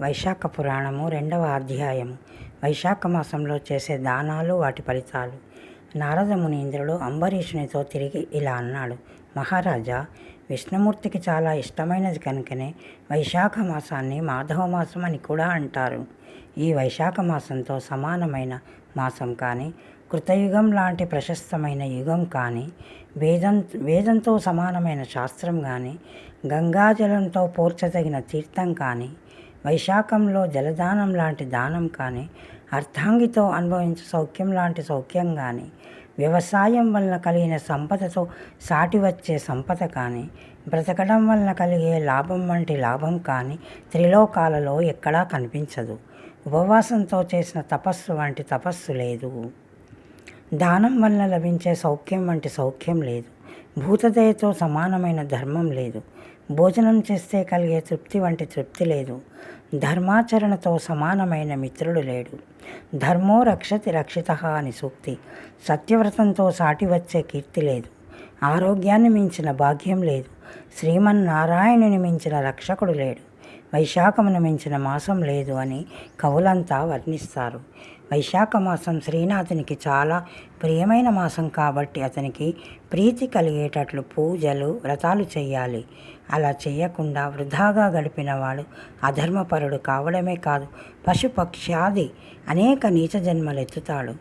వైశాఖ పురాణము రెండవ అధ్యాయము. వైశాఖ మాసంలో చేసే దానాలు వాటి ఫలితాలు. నారద మునీంద్రుడు అంబరీషునితో తిరిగి ఇలా అన్నాడు మహారాజా విష్ణుమూర్తికి చాలా ఇష్టమైనది కనుకనే వైశాఖ మాసాన్ని మాధవ మాసం అని కూడా అంటారు. ఈ వైశాఖ మాసంతో సమానమైన మాసం కానీ కృతయుగం లాంటి ప్రశస్తమైన యుగం కానీ వేదం వేదంతో సమానమైన శాస్త్రం కానీ గంగాజలంతో పోర్చదగిన తీర్థం కానీ వైశాఖంలో జలదానం లాంటి దానం కానీ అర్థాంగితో అనుభవించే సౌఖ్యం లాంటి సౌఖ్యం కానీ వ్యవసాయం వలన కలిగిన సంపదతో సాటి వచ్చే సంపద కానీ బ్రతకడం వలన కలిగే లాభం వంటి లాభం కానీ త్రిలోకాలలో ఎక్కడా కనిపించదు. ఉపవాసంతో చేసిన తపస్సు వంటి తపస్సు లేదు. దానం వలన లభించే సౌఖ్యం వంటి సౌఖ్యం లేదు. భూతదయతో సమానమైన ధర్మం లేదు. భోజనం చేస్తే కలిగే తృప్తి వంటి తృప్తి లేదు. ధర్మాచరణతో సమానమైన మిత్రుడు లేడు. ధర్మో రక్షతి రక్షిత అని సూక్తి. సత్యవ్రతంతో సాటి వచ్చే కీర్తి లేదు. ఆరోగ్యాన్ని మించిన భాగ్యం లేదు. శ్రీమన్నారాయణుని మించిన రక్షకుడు లేడు. వైశాఖమును మించిన మాసం లేదు అని కవులంతా వర్ణిస్తారు. వైశాఖ మాసం శ్రీనాథునికి చాలా ప్రియమైన మాసం కాబట్టి అతనికి ప్రీతి కలిగేటట్లు పూజలు వ్రతాలు చేయాలి. అలా చేయకుండా వృధాగా గడిపిన వాడు అధర్మపరుడు కావడమే కాదు పశుపక్ష్యాది అనేక నీచ జన్మలు ఎత్తుతాడు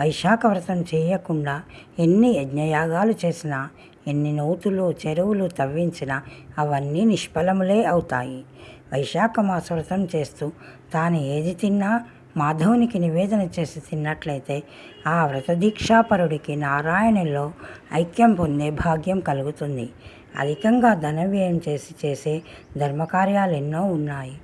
వైశాఖ వ్రతం చేయకుండా ఎన్ని యజ్ఞయాగాలు చేసినా ఎన్ని నూతులు చెరువులు తవ్వించినా అవన్నీ నిష్ఫలములే అవుతాయి. వైశాఖ మాస వ్రతం చేస్తూ తాను ఏది తిన్నా మాధవునికి నివేదన చేసి తిన్నట్లయితే ఆ వ్రతదీక్షాపరుడికి నారాయణుల్లో ఐక్యం పొందే భాగ్యం కలుగుతుంది. అధికంగా ధన వ్యయం చేసి చేసే ధర్మకార్యాలు ఎన్నో ఉన్నాయి.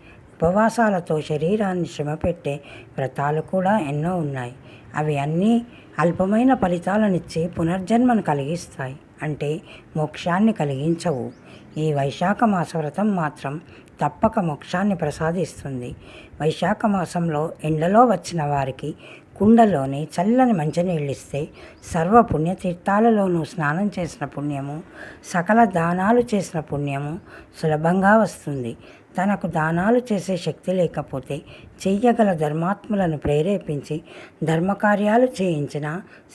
ఉపవాసాలతో శరీరాన్ని శ్రమపెట్టే వ్రతాలు కూడా ఎన్నో ఉన్నాయి. అవి అన్నీ అల్పమైన ఫలితాలనిచ్చి పునర్జన్మను కలిగిస్తాయి. అంటే మోక్షాన్ని కలిగించవు. ఈ వైశాఖ మాస వ్రతం మాత్రం తప్పక మోక్షాన్ని ప్రసాదిస్తుంది. వైశాఖ మాసంలో ఎండలో వచ్చిన వారికి కుండలోని చల్లని మంచినీళ్ళిస్తే సర్వ పుణ్యతీర్థాలలోనూ స్నానం చేసిన పుణ్యము సకల దానాలు చేసిన పుణ్యము సులభంగా వస్తుంది. తనకు దానాలు చేసే శక్తి లేకపోతే చెయ్యగల ధర్మాత్ములను ప్రేరేపించి ధర్మకార్యాలు చేయించిన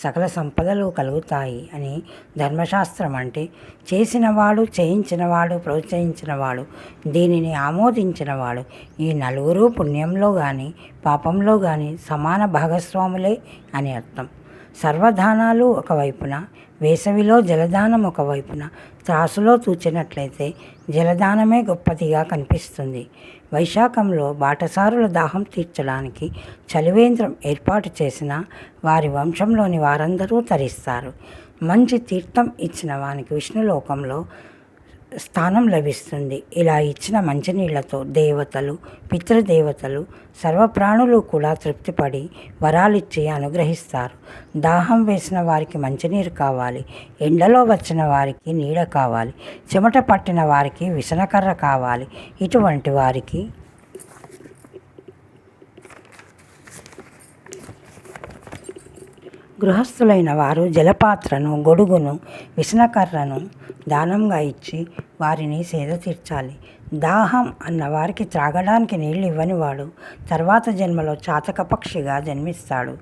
సకల సంపదలు కలుగుతాయి అని ధర్మశాస్త్రం అంటే చేసినవాడు చేయించినవాడు ప్రోత్సహించినవాడు దీనిని ఆమోదించినవాడు ఈ నలుగురు పుణ్యంలో కానీ పాపంలో కానీ సమాన భాగస్వాములే అని అర్థం. సర్వధానాలు ఒకవైపున వేసవిలో జలదానం ఒకవైపున త్రాసులో తూచినట్లయితే జలదానమే గొప్పదిగా కనిపిస్తుంది. వైశాఖంలో బాటసారుల దాహం తీర్చడానికి చలివేంద్రం ఏర్పాటు చేసిన వారి వంశంలోని వారందరూ తరిస్తారు. మంచి తీర్థం ఇచ్చిన వానికి విష్ణులోకంలో స్థానం లభిస్తుంది. ఇలా ఇచ్చిన మంచినీళ్ళతో దేవతలు పితృదేవతలు సర్వప్రాణులు కూడా తృప్తిపడి వరాలిచ్చి అనుగ్రహిస్తారు. దాహం వేసిన వారికి మంచినీరు కావాలి. ఎండలో వచ్చిన వారికి నీడ కావాలి. చెమట పట్టిన వారికి విసనకర్ర కావాలి. ఇటువంటి వారికి గృహస్థులైన వారు జలపాత్రను గొడుగును విసనకర్రను దానంగా ఇచ్చి వారిని సేద తీర్చాలి. దాహం అన్న వారికి త్రాగడానికి నీళ్ళు ఇవ్వని వాడు తర్వాత జన్మలో చాతక పక్షిగా జన్మిస్తాడు.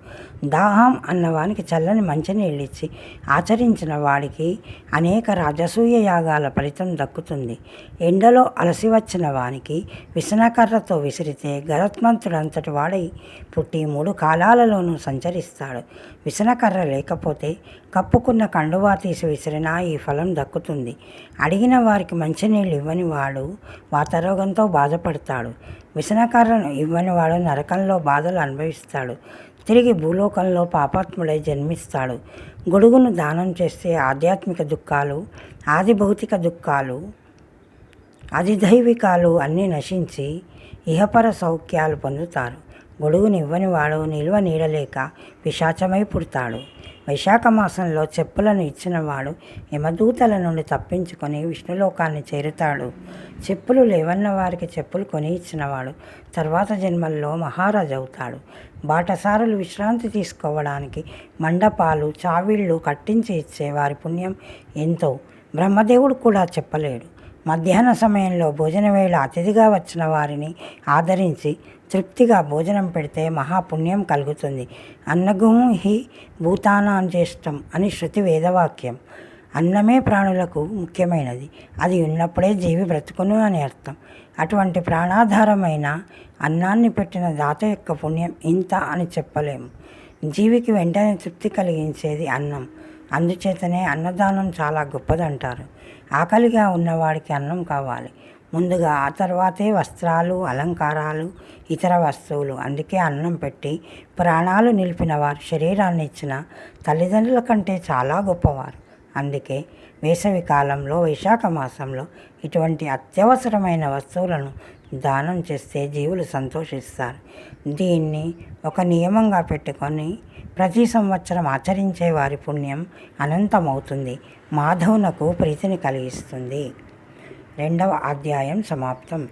దాహం అన్నవానికి చల్లని మంచినీళ్ళు ఇచ్చి ఆచరించిన వాడికి అనేక రాజసూయ యాగాల ఫలితం దక్కుతుంది. ఎండలో అలసి వచ్చిన వానికి విసనకర్రతో విసిరితే గరత్మంతుడంతటి వాడై పుట్టి మూడు కాలాలలోనూ సంచరిస్తాడు. విసనకర్ర లేకపోతే కప్పుకున్న కండువా తీసి విసిరినా ఈ ఫలం దక్కుతుంది. అడిగిన వారికి మంచినీళ్ళు ఇవ్వని వాడు వాతరోగంతో బాధపడతాడు. విసనకర్రను ఇవ్వని వాడు నరకంలో బాధలు అనుభవిస్తాడు. తిరిగి భూలోకంలో పాపాత్ముడై జన్మిస్తాడు. గొడుగును దానం చేస్తే ఆధ్యాత్మిక దుఃఖాలు ఆది భౌతిక దుఃఖాలు అధిదైవికాలు అన్నీ నశించి ఇహపర సౌఖ్యాలు పొందుతారు. గొడుగుని ఇవ్వని వాడు నిల్వ నీడలేక పిశాచమై పుడతాడు. వైశాఖ మాసంలో చెప్పులను ఇచ్చినవాడు యమదూతల నుండి తప్పించుకొని విష్ణులోకాన్ని చేరుతాడు. చెప్పులు లేవన్న వారికి చెప్పులు కొని ఇచ్చినవాడు తర్వాత జన్మల్లో మహారాజు అవుతాడు బాటసారులు విశ్రాంతి తీసుకోవడానికి మండపాలు చావిళ్ళు కట్టించి ఇచ్చే వారి పుణ్యం ఎంతో. బ్రహ్మదేవుడు కూడా చెప్పలేడు. మధ్యాహ్న సమయంలో భోజన వేళ అతిథిగా వచ్చిన వారిని ఆదరించి తృప్తిగా భోజనం పెడితే మహాపుణ్యం కలుగుతుంది. అన్నగుం హి భూతానాం చేష్టం అని శృతి వేదవాక్యం. అన్నమే ప్రాణులకు ముఖ్యమైనది. అది ఉన్నప్పుడే జీవి బ్రతుకును అని అర్థం. అటువంటి ప్రాణాధారమైన అన్నాన్ని పెట్టిన దాత యొక్క పుణ్యం ఇంత అని చెప్పలేము. జీవికి వెంటనే తృప్తి కలిగించేది అన్నం. అందుచేతనే అన్నదానం చాలా గొప్పదంటారు. ఆకలిగా ఉన్నవాడికి అన్నం కావాలి. ముందుగా ఆ తర్వాతే వస్త్రాలు అలంకారాలు ఇతర వస్తువులు. అందుకే అన్నం పెట్టి ప్రాణాలు నిలిపిన వారు శరీరాన్ని ఇచ్చిన తల్లిదండ్రుల కంటే చాలా గొప్పవారు. అందుకే వేసవి కాలంలో వైశాఖ మాసంలో ఇటువంటి అత్యవసరమైన వస్తువులను దానం చేస్తే జీవులు సంతోషిస్తారు. దీన్ని ఒక నియమంగా పెట్టుకొని ప్రతి సంవత్సరం ఆచరించే వారి పుణ్యం అనంతమవుతుంది. మాధవునకు ప్రీతిని కలిగిస్తుంది. రెండవ అధ్యాయం సమాప్తం.